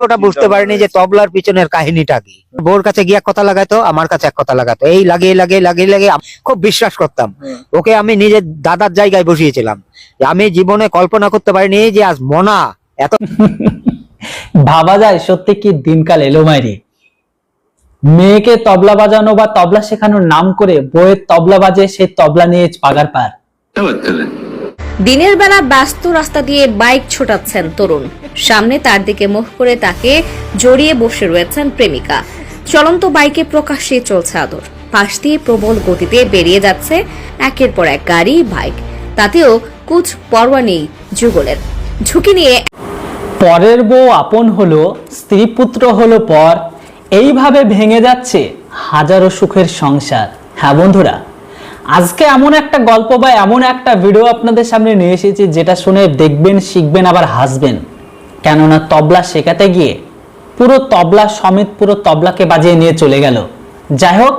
ওটা বুঝতে পারেনি যে তবলার পিছনের কাহিনীটা কি? বোর কাছে গিয়ে কথা লাগাইতো আমার কাছে এক কথা লাগাতো এই লাগে লাগে লাগে লাগে খুব বিশ্বাস করতাম। ওকে আমি নিজের দাদার জায়গায় বসিয়েছিলাম। আমি জীবনে কল্পনা করতে পারিনি যে আজ মনা এত ভাবা যায় সত্যি কি দিনকাল এলো মাইরে মেয়েকে তবলা বাজানো বা তবলা শেখানোর নাম করে বইয়ের তবলা বাজে সে তবলা নিয়ে পাগার পার। দিনের বেলা ব্যস্ত রাস্তা দিয়ে বাইক ছোটাচ্ছেন তরুণ। সামনে তার দিকে মুখ করে তাকে জড়িয়ে বসে রয়েছেন প্রেমিকা। চলন্ত বাইকে প্রকাশ্যে চলছে আদর। পাশ দিয়ে প্রবল গতিতে বেরিয়ে যাচ্ছে একের পর এক গাড়ি, বাইক। তাতেও কুচ পরোয়া নেই যুগলের। ঝুঁকি নিয়ে পরের বউ আপন হলো, স্ত্রী পুত্র হলো পর। এইভাবে ভেঙে যাচ্ছে হাজারো সুখের সংসার। হ্যাঁ বন্ধুরা, আজকে এমন একটা গল্প বা এমন একটা ভিডিও আপনাদের সামনে নিয়ে এসেছি যেটা শুনে দেখবেন, শিখবেন, আবার হাসবেন। কেননা তবলা শেখাতে গিয়ে পুরো তবলা সমেত পুরো তবলাকে বাজিয়ে নিয়ে চলে গেল। যাই হোক,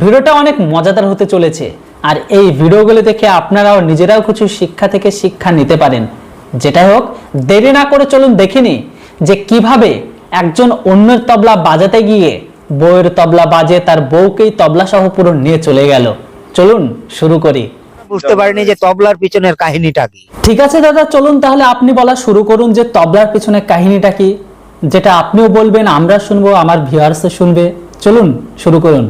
ভিডিওটা অনেক মজাদার হতে চলেছে আর এই ভিডিওগুলো দেখে আপনারাও নিজেরাও কিছু শিক্ষা থেকে শিক্ষা নিতে পারেন। যেটাই হোক, দেরি না করে চলুন দেখিনি যে কীভাবে একজন অন্যের তবলা বাজাতে গিয়ে বউয়ের তবলা বাজে তার বউকেই তবলা সহ পুরো নিয়ে চলে গেল। চলুন শুরু করি। বুঝতে পারিনি যে তবলার পিছনের কাহিনীটা কি। ঠিক আছে দাদা চলুন তাহলে আপনি বলা শুরু করুন যে তবলার পিছনে কাহিনীটা কি। যেটা আপনিও বলবেন আমরা শুনব আমার ভিউয়ার্স শুনবে। চলুন শুরু করুন।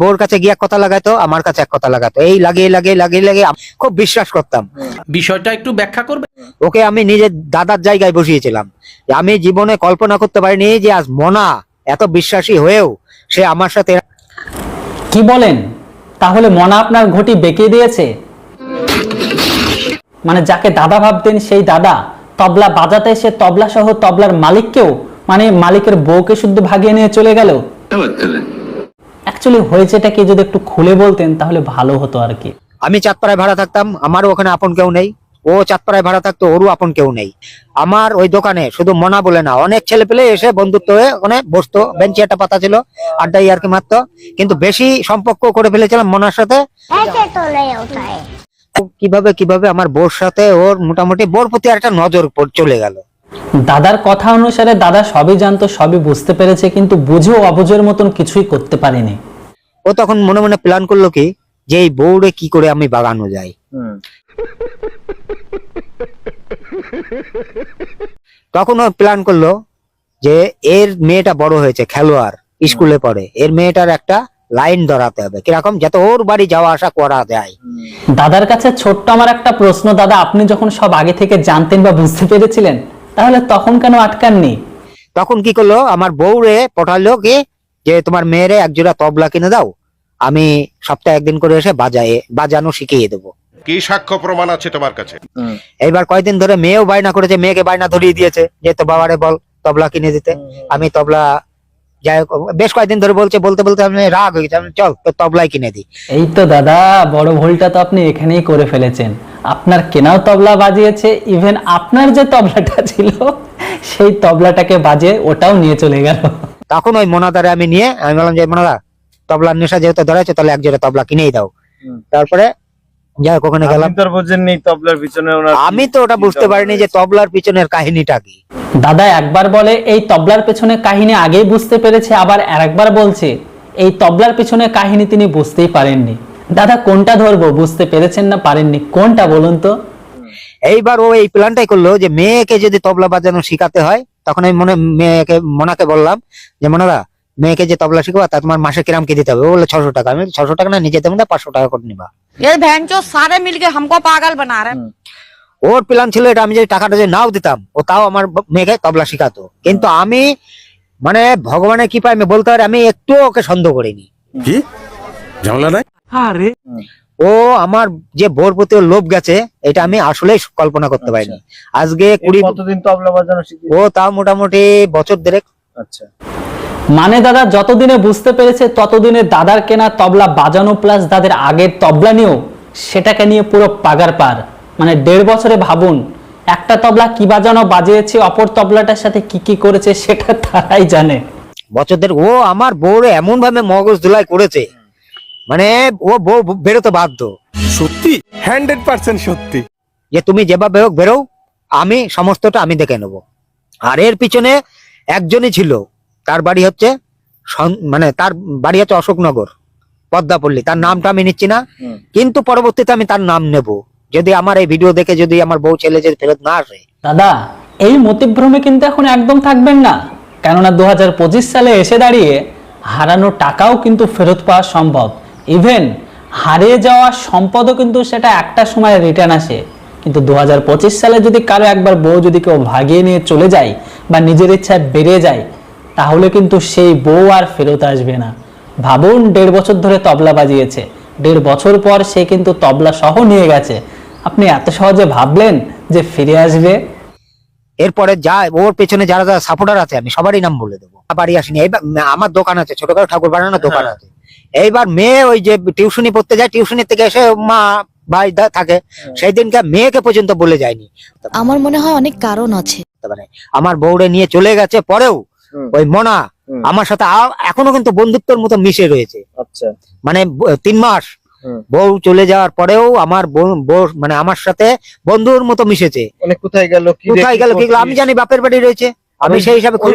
বোর কাছে গিয়ে এক কথা লাগাতো আমার কাছে এক কথা লাগাতো এই লাগিয়ে লাগিয়ে লাগিয়ে লাগিয়ে খুব বিশ্বাস করতাম। বিষয়টা একটু ব্যাখ্যা করবে? ওকে আমি নিজের দাদার জায়গায় বসিয়েছিলাম। যে আমি জীবনে কল্পনা করতে পারিনি যে আজ মনা এত বিশ্বাসী হয়েও সে আমার সাথে কি বলেন? তাহলে মনা আপনার ঘটি বেঁকে দিয়েছে? মানে যাকে দাদা ভাবতেন সেই দাদা তবলা বাজাতে সে তবলা সহ তবলার মালিককেও মানে মালিকের বউকে শুদ্ধ ভাগিয়ে নিয়ে চলে গেল। অ্যাকচুয়ালি হয়েছেটা যদি একটু খুলে বলতেন তাহলে ভালো হতো আর কি। আমি চাঁদপাড়ায় ভাড়া থাকতাম আমারও ওখানে আপন কেউ নেই। ও চাঁদপাড়ায় ভাড়া থাকতো ওরও আপন কেউ নেই। আমার ওই দোকানে শুধু মনা বলে না অনেক ছেলে পেলে এসে বন্ধুত্ব হয়ে ওখানে বসতো বেঞ্চে একটা পাতা ছিল আড্ডা ইয়ারকে মারতো। কিন্তু বেশি সম্পর্ক করে ফেলেছিলাম মনার সাথে। কীভাবে কীভাবে আমার বোর সাথে ওর মোটামুটি বোর প্রতি একটা নজর চলে গেল। দাদার কথা অনুসারে দাদা সবই জানতো সবই বুঝতে পেরেছে কিন্তু বুঝেও অবুঝের মতন কিছুই করতে পারেনি। ও তখন মনে মনে প্ল্যান করল কি যে এই বউরে কি করে আমি বাগানো যায় তখন ও প্ল্যান করল যে এর মেয়েটা বড় হয়েছে খেলোয়াড় স্কুলে পড়ে। এর মেয়েটার একটা লাইন ধরাতে হবে। কীরকম? যাতে ওর বাড়ি যাওয়া আসা করা যায়। দাদার কাছে ছোট্ট আমার একটা প্রশ্ন দাদা আপনি যখন সব আগে থেকে জানতেন বা বুঝতে পেরেছিলেন তাহলে তখন কেন আটকাননি? তখন কি করল? আমার বউরে পটালো কি যে তোমার মেয়েরে একজোড়া তবলা কিনে দাও। আমি সপ্তাহে একদিন করে এসে বাজায়ে বাজানো শিখিয়ে দেবো। কি সাক্ষ্য প্রমাণ আছে তোমার কাছে? এইবার কয়দিন ধরে মেয়েও বায়না করেছে মেয়েকে বায়না ধরিয়ে দিয়েছে যে তো বাবারে বল তবলা কিনে দিতে। আমি তবলা যাই হোক, বেশ কয়েকদিন ধরে বলছে বলতে বলতে আমি রাগ হয়ে গেছে। চল তো তবলাই কিনে দিই। এই তো দাদা বড় ভুলটা তো আপনি এখানেই করে ফেলেছেন। আপনার কেনাও তবলা বাজিয়েছে ইভেন আপনার যে তবলাটা ছিল সেই তবলাটাকে বাজে ওটাও নিয়ে চলে গেল। তখন ওই মোনাদারে আমি নিয়ে আমি বললাম যে মোনাদা তবলার নেশা যেহেতু ধরেছে তাহলে এক জোড়া তবলা কিনেই দাও। তারপরে যাই হোক ওখানে গেলাম। তবলার পিছনে আমি তো ওটা বুঝতে পারিনি যে তবলার পিছনের কাহিনীটা কি। দাদা একবার বলে এই তবলার পেছনে কাহিনী আগেই বুঝতে পেরেছে আবার আরেকবার বলছে এই তবলার পেছনে কাহিনী তিনি বুঝতেই পারেননি। দাদা কোনটা ধরবো? বুঝতে পেরেছেন না পারেননি? কোনটা বলুন তো? এইবার ও এই প্ল্যানটাই করল যে মেয়েকে যদি তবলা বাজানো শিখাতে হয় তখন আমি মনে মেয়েকে মোনাকে বললাম যে মোনাদা মেয়েকে যে তবলা শিখবা তা তোমার মাসে কিরাম কি দিতে হবে? ও বলল ছশো টাকা। আমি ছশো টাকা না নিজে দেবো না পাঁচশো টাকা করে নিবা। এই ভ্যান চো সারে মিলকে हमको पागल बना रहे ওর প্ল্যান ছিল এটা আমি যদি টাকাটা যদি নাও দিতাম ও তাও আমার মেয়েকে তবলা শেখাতো। কিন্তু আমি মানে ভগবানের কৃপায় আমি বলতে পারি আমি একটু ওকে সন্দেহ করিনি। কি? ঝামেলা নাই? আরে। ও আমার যে বোর প্রতি লোভ গেছে এটা আমি আসলেই কল্পনা করতে আচ্ছা। পারিনি। আজকে কুড়ি কতদিন তবলা বাজানো ও তাও মোটামুটি বছর দেড়েক। আচ্ছা। মানে দাদা যতদিনে বুঝতে পেরেছে ততদিনে দাদার কেনা তবলা বাজানো প্লাস দাদের আগের তবলা নিয়েও সেটাকে নিয়ে পুরো পাগার পার। মানে দেড় বছরে ভাবুন একটা তবলা কি বাজানো বাজিয়েছে অপর তবলাটার সাথে কি কি করেছে সেটা তারাই জানে। বছরদের ও আমার বউরে এমন ভাবে মগজ ধুলাই করেছে। মানে ও বউ বেরোতে বাধ্য। সত্যি? হান্ড্রেড পার্সেন্ট সত্যি। যে তুমি যেভাবে হোক বেরো আমি সমস্তটা আমি দেখে নেব। আর এর পিছনে একজনই ছিল। তার বাড়ি হচ্ছে মানে তার বাড়ি হচ্ছে অশোকনগর পদ্মাপল্লী। তার নামটা আমি নিচ্ছি না কিন্তু পরবর্তীতে আমি তার নাম নেব। যদি আমার এই ভিডিও দেখে যদি আমার বউ ছেলে যদি ফেরত না আসে। দাদা এই মতিভ্রমে কিন্তু এখন একদম থাকবেন না। কেননা দু সালে এসে দাঁড়িয়ে হারানো টাকাও কিন্তু ফেরত পাওয়া সম্ভব। ইভেন হারিয়ে যাওয়া সম্পদও কিন্তু সেটা একটা সময় রিটার্ন আসে। কিন্তু দু হাজার পঁচিশ সালে যদি কারও একবার বউ যদি কেউ ভাগিয়ে নিয়ে চলে যায় বা নিজের ইচ্ছায় বেড়ে যায় তাহলে কিন্তু সেই বউ আর ফেরত আসবে না। ভাবুন দেড় বছর ধরে তবলা বাজিয়েছে। দেড় বছর পর সে কিন্তু তবলা সহ নিয়ে গেছে। আপনি এত সহজে ভাবলেন যে ফিরে আসবে? এরপরে যা ওর পেছনে যারা যারা সাপোর্টার আছে আমি সবারই নাম বলে দেবো। বাড়ি আসেনি। এইবার আমার দোকান আছে ছোটখাটো ঠাকুর বানানো দোকান আছে। এইবার মেয়ে ওই যে টিউশনি পড়তে যায় টিউশনি থেকে এসে মা ভাই দা- থাকে। সেই দিনকে মেয়েকে পর্যন্ত বলে যায়নি। আমার মনে হয় অনেক কারণ আছে। বুঝতে আমার বউরে নিয়ে চলে গেছে পরেও। ওই মনা আমার সাথে এখনও কিন্তু বন্ধুত্বের মতো মিশে রয়েছে। আচ্ছা। মানে তিন মাস বউ চলে যাওয়ার পরেও আমার মানে আমার সাথে বন্ধুর মতো মিশেছে। মানে কোথায় গেল কোথায় গেল কি আমি জানি বাপের বাড়ি রয়েছে। আমি সেই হিসাবে খোঁজ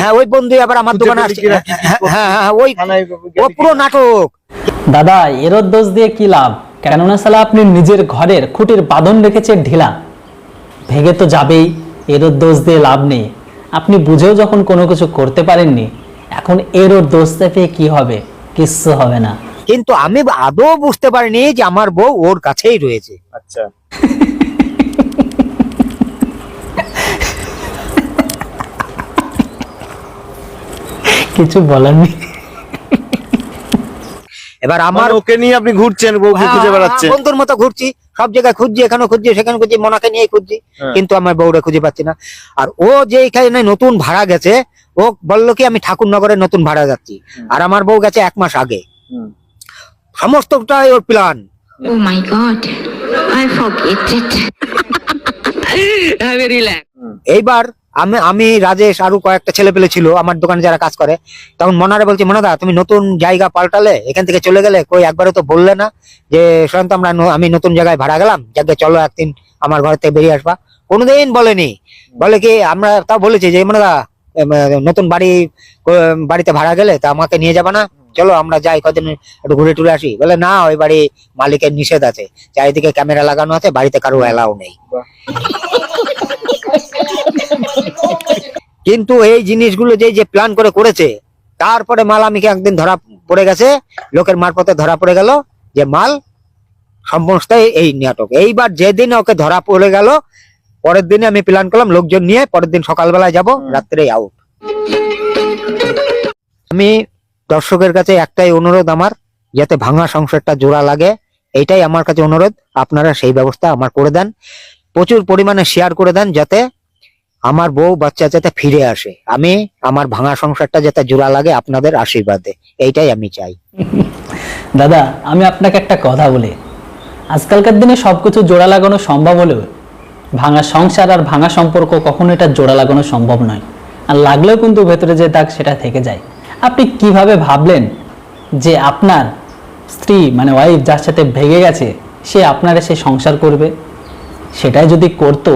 হ্যাঁ ওই বন্ধু আবার আমার দোকানে আসছে। কি কি হ্যাঁ হ্যাঁ হ্যাঁ, ওই ও পুরো নাটক। দাদা এরর দোষ দিয়ে কি লাভ? কেননা সালা আপনি নিজের ঘরের খুঁটির বাঁধন রেখেছেন ঢিলা। ভেঙে তো যাবেই এরর দোষ দিয়ে লাভ নেই। আপনি বুঝেও যখন কোনো কিছু করতে পারেননি এখন এরর দোষ পেয়ে কি হবে? কিচ্ছু হবে না। কিন্তু আমি আদৌ বুঝতে পারিনি যে আমার বউ ওর কাছেই রয়েছে। আচ্ছা। কিছু বলার নেই। এবার আমার আমার ওকে নিয়ে আপনি ঘুরছেন বউকে হ্যাঁ, খুঁজে বেড়াচ্ছেন। বন্ধুর মতো ঘুরছি। সব জায়গায় খুঁজছি এখানে খুঁজছি সেখানে খুঁজছি মনাকে নিয়ে খুঁজছি হ্যাঁ। কিন্তু আমার বউরা খুঁজে পাচ্ছি না। আর ও যে এখানে নতুন ভাড়া গেছে ও বলল কি আমি ঠাকুরনগরে নতুন ভাড়া যাচ্ছি। আর আমার বউ গেছে এক মাস আগে। সমস্তটাই ওর plan oh my god I forget it এইবার আমি আমি, রাজেশ আরও কয়েকটা ছেলে পেলে ছিল, আমার দোকানে যারা কাজ করে। তখন মনারে বলছি মনাদা তুমি নতুন জায়গা পাল্টালে, এখান থেকে চলে গেলে কই একবারও তো বললে না যে শান্ত আমরা আমি নতুন জায়গায় ভাড়া গেলাম, যাকে চলো একদিন আমার ঘর থেকে বেরিয়ে আসবা। কোনোদিন বলেনি। বলে কি, আমরা তাও বলেছি যে মনাদা নতুন বাড়ি বাড়িতে ভাড়া গেলে তা আমাকে নিয়ে যাবা না, চলো আমরা যাই কদিন একটু ঘুরে টুরে আসি। বলে, না, ওই বাড়ি মালিকের নিষেধ আছে, চারিদিকে ক্যামেরা লাগানো আছে, বাড়িতে কারও এলাও নেই। কিন্তু এই জিনিসগুলো যে যে প্ল্যান করে করেছে তারপরে মাল আমি একদিন ধরা পড়ে গেছে লোকের মারপথে ধরা পড়ে গেল যে মাল সমস্ত এই নাটক এইবার যেদিন ওকে ধরা পড়ে গেল পরের দিনে আমি প্ল্যান করলাম লোকজন নিয়ে পরের দিন সকালবেলায় যাব রাত্রে আউট আমি দর্শকের কাছে একটাই অনুরোধ আমার যাতে ভাঙা সংসারটা জোড়া লাগে এইটাই আমার কাছে অনুরোধ আপনারা সেই ব্যবস্থা আমার করে দেন। প্রচুর পরিমাণে শেয়ার করে দেন যাতে আমার বউ বাচ্চা যাতে ফিরে আসে, আমি আমার ভাঙা সংসারটা যাতে জোড়া লাগে আপনাদের আশীর্বাদে, এইটাই আমি চাই। দাদা, আমি আপনাকে একটা কথা বলি। আজকালকার দিনে সবকিছু জোড়া লাগানো সম্ভব হলেও ভাঙা সংসার আর ভাঙা সম্পর্ক কখনো এটা জোড়া লাগানো সম্ভব নয়। আর লাগলেও কিন্তু ভেতরে যে দাগ সেটা থেকে যায়। আপনি কীভাবে ভাবলেন যে আপনার স্ত্রী মানে ওয়াইফ যার সাথে ভেঙে গেছে, সে আপনার সে সংসার করবে? সেটাই যদি করতো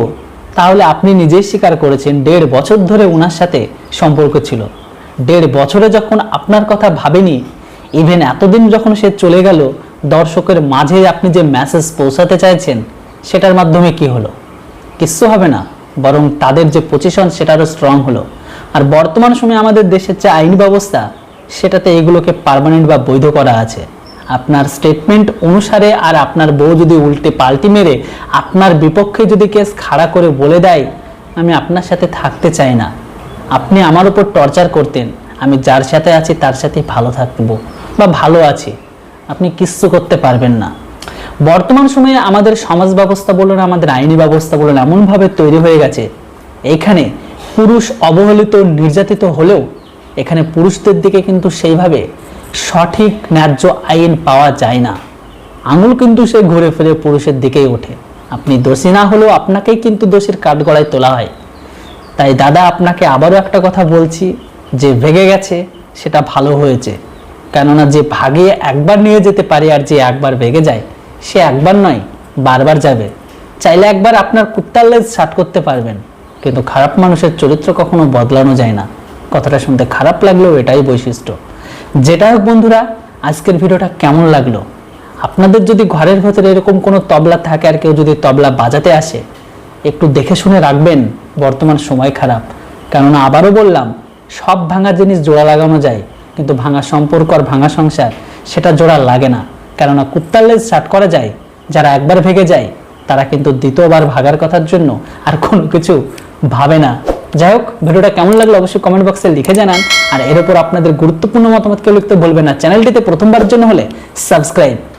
তাহলে আপনি নিজেই স্বীকার করেছেন দেড় বছর ধরে ওনার সাথে সম্পর্ক ছিল। দেড় বছরে যখন আপনার কথা ভাবেনি ইভেন এতদিন যখন সে চলে গেল, দর্শকের মাঝে আপনি যে মেসেজ পৌঁছাতে চাইছেন, সেটার মাধ্যমে কি হলো? কিচ্ছু হবে না, বরং তাদের যে পজিশন সেটা আরও স্ট্রং হলো। আর বর্তমান সময়ে আমাদের দেশের যে আইন ব্যবস্থা, সেটাতে এগুলোকে পার্মানেন্ট বা বৈধ করা আছে। আপনার স্টেটমেন্ট অনুসারে আর আপনার বউ যদি উল্টে পাল্টি মেরে আপনার বিপক্ষে যদি কেস খাড়া করে বলে দেয়, আমি আপনার সাথে থাকতে চাই না। আপনি আমার উপর টর্চার করতেন। আমি যার সাথে আছি তার সাথেই ভালো থাকব বা ভালো আছি। আপনি কিচ্ছু করতে পারবেন না। বর্তমান সময়ে আমাদের সমাজ ব্যবস্থা বলুন, আমাদের আইনি ব্যবস্থা বলুন, এমনভাবে তৈরি হয়ে গেছে। এইখানে পুরুষ অবহেলিত, নির্যাতিত হলেও এখানে পুরুষদের দিকে কিন্তু সেইভাবে সঠিক ন্যায্য আইন পাওয়া যায় না। আঙুল কিন্তু সে ঘুরে ফিরে পুরুষের দিকেই ওঠে। আপনি দোষী না হলেও আপনাকেই কিন্তু দোষীর কাঠগড়ায় তোলা হয়। তাই দাদা, আপনাকে আবারও একটা কথা বলছি, যে ভেগে গেছে, সেটা ভালো হয়েছে। কেননা যে ভাগে একবার নিয়ে যেতে পারে আর যে একবার ভেগে যায়, সে একবার নয়, বারবার যাবে। চাইলে একবার আপনার কুত্তার লেজ শার্ট করতে পারবেন। কিন্তু খারাপ মানুষের চরিত্র কখনো বদলানো যায় না। কথাটা শুনতে খারাপ লাগলেও এটাই বৈশিষ্ট্য। যেটা হোক বন্ধুরা, আজকের ভিডিওটা কেমন লাগল? আপনাদের যদি ঘরের ভেতরে এরকম কোনো তবলা থাকে আর কেউ যদি তবলা বাজাতে আসে, একটু দেখে শুনে রাখবেন, বর্তমান সময় খারাপ। কেননা আবারও বললাম, সব ভাঙা জিনিস জোড়া লাগানো যায়, কিন্তু ভাঙা সম্পর্ক আর ভাঙা সংসার, সেটা জোড়া লাগে না। কেননা কুত্তার লেজ স্টার্ট করা যায়, যারা একবার ভেঙে যায়, তারা কিন্তু দ্বিতীয়বার ভাগার কথার জন্য আর কোনো কিছু ভাবে না। যাই হোক ভিডিওটা কেমন লাগল অবশ্যই কমেন্ট বক্সে লিখে জানান। আর এর উপর আপনাদের গুরুত্বপূর্ণ মতামত কেউ লিখতে বলবেন না। চ্যানেলটিতে প্রথমবার জন্য হলে সাবস্ক্রাইব